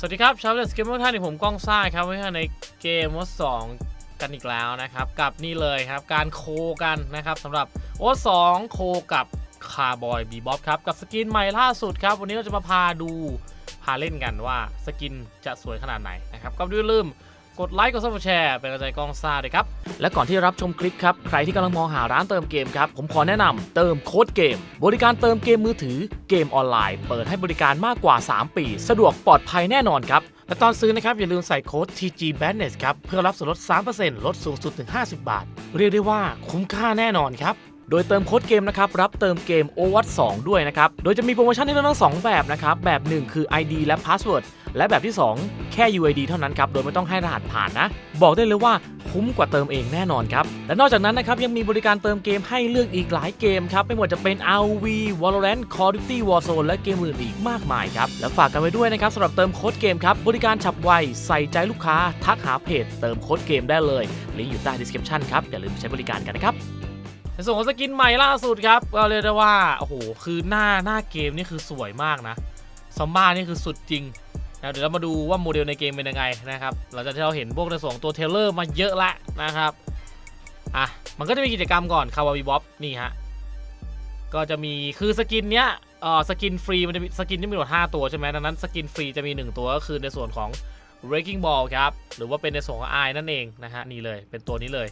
สวัสดีครับชาวเลสเกมเมอร์ท่านที่ผมก้องซ่าครับวันนี้ในเกมวอสองกันอีกแล้วนะครับ กับนี่เลยครับ การโคกันนะครับสำหรับโอสองโคกับคาร์บอยบีบ๊อบครับกับสกินใหม่ล่าสุดครับ วันนี้เราจะมาพาดูพาเล่นกันว่าสกินจะสวยขนาดไหนนะครับก็ด้วยลืม กดไลค์กดซับสไครต์เป็นกำลังใจกองซ่าด้วยครับ และก่อนที่จะรับชมคลิปครับ ใครที่กำลังมองหาร้านเติมเกมครับ ผมขอแนะนำเติมโค้ดเกม บริการเติมเกมมือถือเกมออนไลน์ เปิดให้บริการมากกว่า 3 ปี สะดวกปลอดภัยแน่นอนครับและตอนซื้อนะครับ อย่าลืมใส่โค้ด TG b a d n e s s ครับ เพื่อรับส่วนลด 3%ลดสูงสุดถึง 50 บาท เรียกได้ว่าคุ้มค่าแน่นอนครับ โดยเติมโค้ดเกมนะครับ รับเติมเกม o w a t 2ด้วยนะครับ โดยจะมีโปรโมชั่นให้เลือกทั้งสองแบบนะครับ แบบ 1 คือ ID และ Password และแบบที่ 2 แค่ UID เท่านั้นครับโดยไม่ต้องให้รหัสผ่านนะ บอกได้เลยว่าคุ้มกว่าเติมเองแน่นอนครับ และนอกจากนั้นนะครับยังมีบริการเติมเกมให้เลือกอีกหลายเกมครับ ไม่ว่าจะเป็น RV Valorant Call of Duty Warzone และเกมอื่นอีกมากมายครับ และฝากกันไว้ด้วยนะครับสำหรับเติมโค้ดเกมครับ บริการฉับไว ใส่ใจลูกค้า ทักหาเพจ เติมโค้ดเกมได้เลยลิงก์อยู่ใต้ description ครับอย่าลืมใช้บริการกันนะครับในส่วนของสกินใหม่ล่าสุดครับก็เรียกได้ว่าโอ้โหคือหน้าหน้าเกมนี่คือสวยมากนะซอมบ้านี่คือสุดจริง นะเดี๋ยวเรามาดูว่าโมเดลในเกมเป็นยังไงนะครับหลังจากที่เราเห็นพวกในส่วนของตัวเทเลอร์มาเยอะละนะครับอะมันก็จะมีกิจกรรมก่อนคาวาวีบ๊อบนี่ฮะก็จะมีคือสกินเนี้ยเออสกินฟรีมันจะมีสกินที่มีทั้งหมด5ตัวใช่ไหมดังนั้นสกินฟรีจะมี 1 ตัวก็คือในส่วนของ Breaking Ball ครับหรือว่าเป็นในส่วนของ i นั่นเองนะฮะนี่เลยเป็นตัวนี้เลย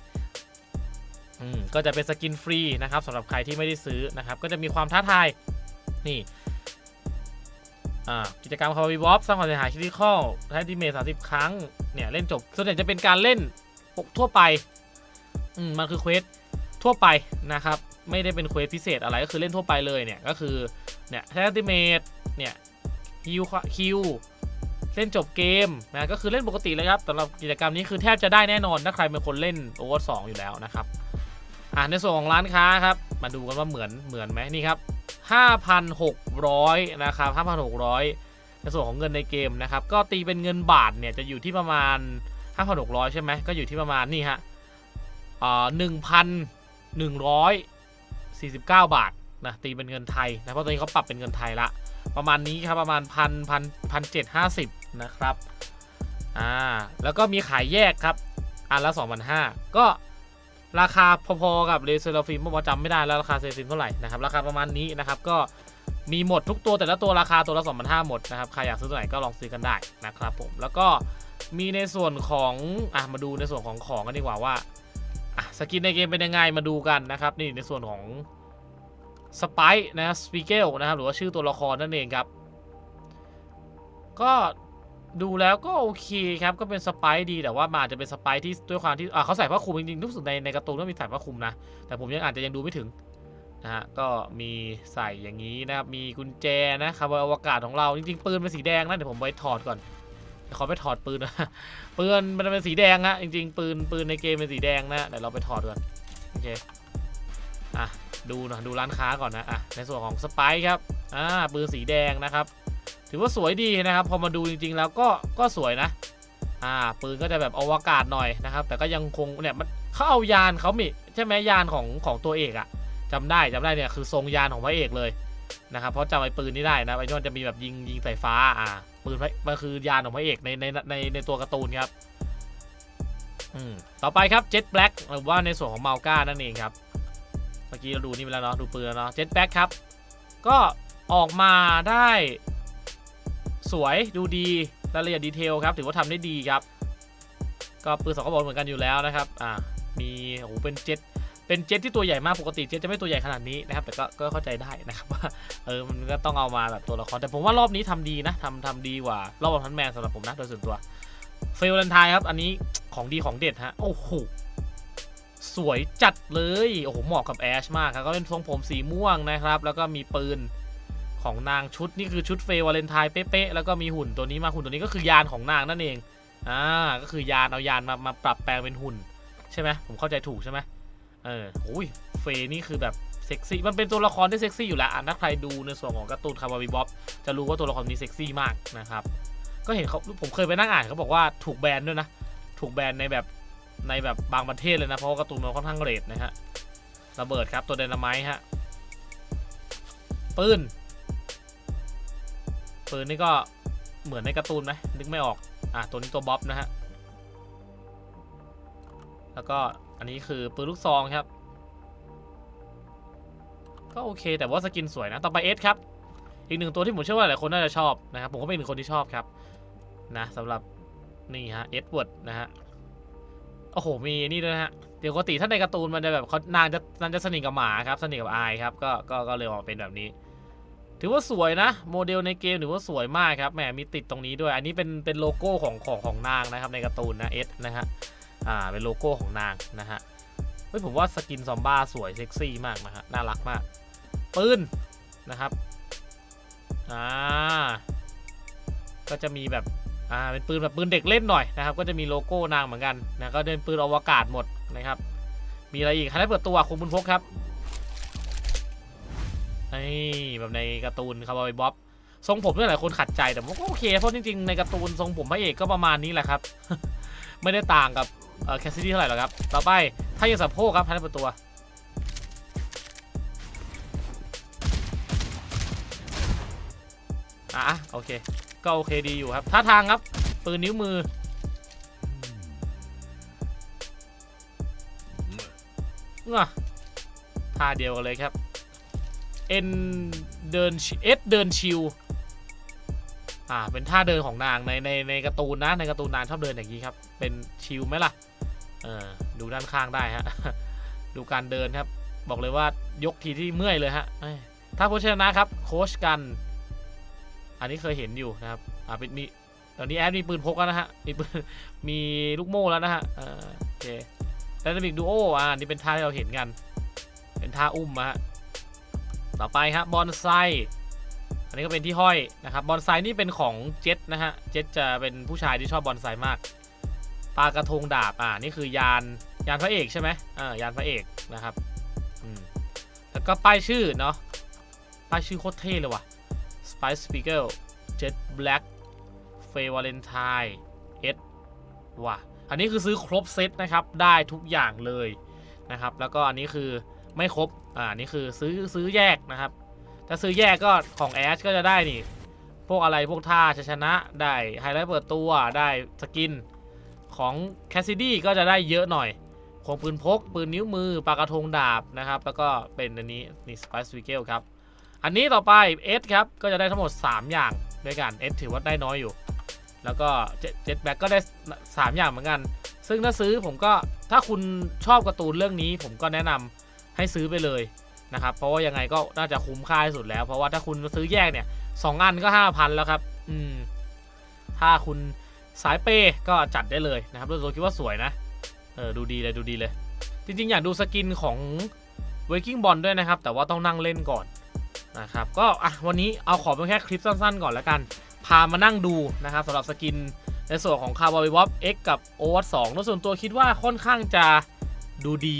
อืมก็จะเป็นสกินฟรีนะครับสำหรับใครที่ไม่ได้ซื้อนะครับก็จะมีความท้าทายนี่ กิจกรรมคาร์บีบ๊อบสร้างความเสียหายคิริคอลใช้ดีเมจสามสิบครั้ง เนี่ยเล่นจบ ส่วนใหญ่จะเป็นการเล่นปกทั่วไป อืม มันคือเควสทั่วไปนะครับ ไม่ได้เป็นเควสพิเศษอะไรก็คือเล่นทั่วไปเลยเนี่ย ก็คือ เนี่ยใช้ดีเมจเนี่ยคิวคิวเล่นจบเกมนะก็คือเล่นปกติเลยครับสำหรับกิจกรรมนี้คือแทบจะได้แน่นอนถ้าใครเป็นคนเล่นโอเวอร์สองอยู่แล้วนะครับอ่าในส่วนของร้านค้าครับ มาดูกันว่าเหมือนเหมือนไหมนี่ครับ 5,600 นะครับ 5,600 ในส่วนของเงินในเกมนะครับ ก็ตีเป็นเงินบาทเนี่ยจะอยู่ที่ประมาณ 5,600 ใช่ไหมก็อยู่ที่ประมาณนี่ฮะอ่า1,149บาทนะตีเป็นเงินไทยนะเพราะตอนนี้เขาปรับเป็นเงินไทยละ ประมาณนี้ครับประมาณพันพันพันเจ็ดห้าสิบนะครับอ่าแล้วก็มีขายแยกครับอันละ2,500ก็ ราคาพอๆกับเรเซอร์ฟิล์มผมจำไม่ได้แล้วราคาเซอร์ฟิล์มเท่าไหร่นะครับราคาประมาณนี้นะครับก็มีหมดทุกตัวแต่ละตัวราคาตัวละ2 5 0 0หมดนะครับใครอยากซื้อตัวไหนก็ลองซื้อกันได้นะครับผมแล้วก็มีในส่วนของอะมาดูในส่วนของของกันดีกว่าว่าอะสกินในเกมเป็นยังไงมาดูกันนะครับนี่ในส่วนของสไปนะสปีเกลนะครับหรือว่าชื่อตัวละครนั่นเองครับ ก็ ดูแล้วก็โอเคครับก็เป็นสไปซ์ดีแต่ว่ามาจะเป็นสไปซ์ที่ด้วยความที่เขาใส่ผ้าคลุมจริงๆรู้สึกในในการ์ตูนก็มีใส่ผ้าคลุมนะ แต่ผมยังอาจจะยังดูไม่ถึงนะฮะก็มีใส่อย่างนี้นะครับมีกุญแจนะครับอวกาศของเราจริงๆปืนเป็นสีแดงนะเดี๋ยวผมไปถอดก่อนขอไปถอดปืนนะปืนมันเป็นสีแดงนะจริงๆ ปืนปืนในเกมเป็นสีแดงนะเดี๋ยวเราไปถอดก่อนโอเคอะดูนะดูร้านค้าก่อนนะอะในส่วนของสไปซ์ครับอ่าปืนสีแดงนะครับ ถือว่าสวยดีนะครับ พอมาดูจริง ๆ แล้วก็ก็สวยนะอ่าปืนก็จะแบบอวกาศหน่อยนะครับ แต่ก็ยังคงเนี่ยมันเขาเอายานเขามีใช่ไหมยานของของตัวเอกอะจำได้จำได้เนี่ยคือทรงยานของพระเอกเลยนะครับเพราะจำไอ้ปืนนี้ได้นะไอ้นนจะมีแบบยิงยิงสายฟ้าอ่าปืนมันคือยานของพระเอกในในในในตัวการ์ตูนครับอืมต่อไปครับเจ็ตแบล็กหรือว่าในส่วนของเมาก้านั่นเองครับ เมื่อกี้เราดูนี่ไปแล้วเนาะดูปืนแล้วเนาะเจ็ตแบล็กครับ ก็ออกมาได้ สวยดูดีรายละเอียดดีเทลครับ ถือว่าทำได้ดีครับ ก็ปืนสองกระบอกเหมือนกันอยู่แล้วนะครับ อ่า มีโอ้โหเป็นเจ็ตเป็นเจ็ตที่ตัวใหญ่มากปกติเจ็ตจะไม่ตัวใหญ่ขนาดนี้นะครับ แต่ก็ก็เข้าใจได้นะครับว่าเออมันก็ต้องเอามาแบบตัวละครแต่ผมว่ารอบนี้ทำดีนะทำทำดีกว่ารอบวันพันแมนสำหรับผมนะโดยส่วนตัวเฟลเลนไทครับ อันนี้ของดีของเด็ดฮะโอ้โหสวยจัดเลย โอ้โหเหมาะกับแอชมากครับ ก็เป็นทรงผมสีม่วงนะครับ แล้วก็มีปืน ของนางชุดนี่คือชุดเฟย์วาเลนไทน์เป๊ะๆแล้วก็มีหุ่นตัวนี้มาหุ่นตัวนี้ก็คือยานของนางนั่นเองอ่าก็คือยานเอายานมามาปรับแปลงเป็นหุ่นใช่ไหมผมเข้าใจถูกใช่ไหมเออโอ้ยเฟย์นี่คือแบบเซ็กซี่มันเป็นตัวละครที่เซ็กซี่อยู่แล้วอะถ้าใครดูในส่วนของการ์ตูนคาร์บาบีบ๊อบจะรู้ว่าตัวละครนี้เซ็กซี่มากนะครับก็เห็นเขาผมเคยไปนั่งอ่านเขาบอกว่าถูกแบนด้วยนะถูกแบนในแบบในแบบบางประเทศเลยนะเพราะว่าการ์ตูนมันค่อนข้างเรทนะฮะระเบิดครับตัวไดนาไมต์ฮะปืน ปืนนี่ก็เหมือนในการ์ตูนไหมนึกไม่ออก อะตัวนี้ตัวบ๊อบนะฮะ แล้วก็อันนี้คือปืนลูกซองครับ ก็โอเค แต่ว่าสกินสวยนะ ต่อไปเอสครับ อีกหนึ่งตัวที่ผมเชื่อว่าหลายคนน่าจะชอบนะครับ ผมก็เป็นหนึ่งคนที่ชอบครับ นะสำหรับนี่ฮะเอ็ดเวิร์ดนะฮะ โอ้โห มีนี่ด้วยนะฮะเดี๋ยวปกติถ้าในการ์ตูนมันจะแบบเขานางจะนางจะสนิทกับหมาครับ สนิทกับอายครับ ก็ ก็ ก็เลยออกมาเป็นแบบนี้ ถือว่าสวยนะ โมเดลในเกมถือว่าสวยมากครับแหมมีติดตรงนี้ด้วย อันนี้เป็นเป็นโลโก้ของของของนางนะครับในการ์ตูนนะเอสนะฮะอ่าเป็นโลโก้ของนางนะฮะเฮ้ยผมว่าสกินซอมบ้าสวยเซ็กซี่มากนะฮะน่ารักมากปืนนะครับอ่าก็จะมีแบบอ่าเป็นปืนแบบปืนเด็กเล่นหน่อยนะครับ ก็จะมีโลโก้นางเหมือนกันนะก็เป็นปืนอวกาศหมดนะครับ มีอะไรอีกใครได้เปิดตัวคงบุญพกครับ นี่แบบในการ์ตูนคาร์บอยบ๊อบทรงผมเนี่ยหลายคนขัดใจแต่ผมก็โอเคเพราะจริงๆในการ์ตูนทรงผมพระเอกก็ประมาณนี้แหละครับ ไม่ได้ต่างกับแคสซิดี้เท่าไหร่หรอกครับ ต่อไปถ้ายังสะโพกครับใครได้เปิดตัวอะโอเค ก็โอเคดีอยู่ครับท่าทางครับ ปืนนิ้วมือง่ะท่าเดียวกันเลยครับ เอ็นเดินเอสเดินชิวอ่าเป็นท่าเดินของนางในในในการ์ตูนนะในการ์ตูนนางชอบเดินอย่างนี้ครับ เป็นชิวไหมล่ะเออดูด้านข้างได้ฮะดูการเดินครับ บอกเลยว่ายกทีที่เมื่อยเลยฮะถ้าผู้ชนะครับโค้ชกัน อันนี้เคยเห็นอยู่นะครับอ่าเป็นมีตอนนี้แอดมีปืนพกแล้วนะฮะมีปืนมีลูกโม่แล้วนะฮะเออโอเคไดนามิกดูโออ่านี่เป็นท่าที่เราเห็นกัน เป็นท่าอุ้มอะฮะ ต่อไปครับบอนไซอันนี้ก็เป็นที่ห้อยนะครับบอนไซนี่เป็นของเจ็ตนะฮะเจ็ตจะเป็นผู้ชายที่ชอบบอนไซมากปลากระทงดาบอ่านี่คือยานยานพระเอกใช่ไหมอ่ายานพระเอกนะครับอืมแล้วก็ป้ายชื่อเนาะป้ายชื่อโคตรเท่เลยว่ะ Spice Spiegel Jet Black f a y Valentine S ว่ะอันนี้คือซื้อครบเซตนะครับได้ทุกอย่างเลยนะครับแล้วก็อันนี้คือไม่ครบ อ่านี่คือซื้อซื้อแยกนะครับ ถ้าซื้อแยกก็ของแอชก็จะได้นี่ พวกอะไรพวกท่าชนะได้ไฮไลท์เปิดตัวได้สกิน ของแคสซิดี้ก็จะได้เยอะหน่อยของปืนพก ปืนนิ้วมือปากกระทงดาบนะครับ แล้วก็เป็นอันนี้นี่สไปซ์วิเกลครับ อันนี้ต่อไป S ครับ ก็จะได้ทั้งหมด 3 อย่างด้วยกัน S ถือว่าได้น้อยอยู่ แล้วก็เจ็ดแบ็กก็ได้ 3 อย่างเหมือนกัน ซึ่งถ้าซื้อผมก็ถ้าคุณชอบการ์ตูนเรื่องนี้ ผมก็แนะนำ ให้ซื้อไปเลยนะครับ เพราะว่ายังไงก็น่าจะคุ้มค่าที่สุดแล้ว เพราะว่าถ้าคุณซื้อแยกเนี่ยสองอันก็5,000แล้วครับ อืม ถ้าคุณสายเปย์ก็จัดได้เลยนะครับโดยคิดว่าสวยนะ เออดูดีเลยดูดีเลย จริงๆ อยากดูสกินของ Waking Ball ด้วยนะครับ แต่ว่าต้องนั่งเล่นก่อนนะครับ ก็อะวันนี้เอาขอเป็นแค่คลิปสั้นๆ ก่อนแล้วกัน พามานั่งดูนะครับสำหรับสกินในส่วนของ c a r b o y w o p X กับ o w a t 2โดยส่วนตัวคิดว่าค่อนข้างจะดูดี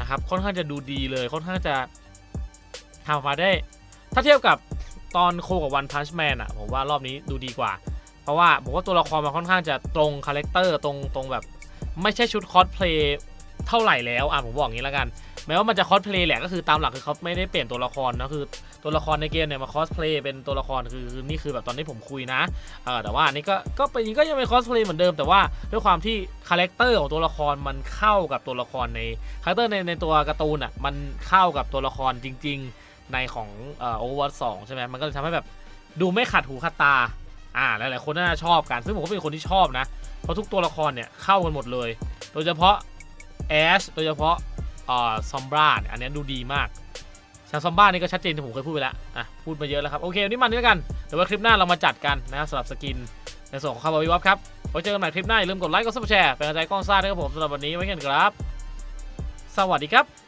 นะครับค่อนข้างจะดูดีเลยค่อนข้างจะทำออกมาได้ ถ้าเทียบกับตอนโคกับวันพันช์แมนอะผมว่ารอบนี้ดูดีกว่า เพราะว่าผมว่าตัวละครมันค่อนข้างจะตรงคาแรคเตอร์ตรงตรงแบบ ไม่ใช่ชุดคอสเพลย์ เท่าไหร่แล้วอะผมบอกอย่างนี้แล้วกัน แม้ว่ามันจะคอสเพลย์แหละก็คือตามหลักคือเขาไม่ได้เปลี่ยนตัวละครนะคือตัวละครในเกมเนี่ยมาคอสเพลย์เป็นตัวละครคือนี่คือแบบตอนที่ผมคุยนะเออแต่ว่าอันนี้ก็ก็เป็นก็ยังเป็นคอสเพลย์เหมือนเดิมแต่ว่าด้วยความที่คาแรคเตอร์ของตัวละครมันเข้ากับตัวละครในคาแรคเตอร์ในในตัวการ์ตูนอะมันเข้ากับตัวละครจริง ๆในของเอ่อโอเวอร์สองใช่ไหมมันก็เลยทำให้แบบดูไม่ขัดหูขัดตาอ่าหลายๆคนน่าจะชอบกันซึ่งผมก็เป็นคนที่ชอบนะเพราะทุกตัวละครเนี่ยเข้ากันหมดเลย โดยเฉพาะ แอชโดยเฉพาะอ่าซอมบ้าเนี่ยอันนี้ดูดีมากชาซอมบ้านี่ก็ชัดเจนที่ผมเคยพูดไปแล้วอะพูดมาเยอะแล้วครับ โอเควันนี้มันนี้แล้วกันเดี๋ยวว่าคลิปหน้าเรามาจัดกันนะครับสำหรับสกินในส่วนของคาร์บอวิวับครับไว้เจอกันใหม่คลิปหน้าอย่าลืมกดไลค์กดซับสไครต์แชร์เป็นกำลังใจกล้องซ่าด้วยครับผมสำหรับวันนี้ไว้กันครับ สวัสดีครับ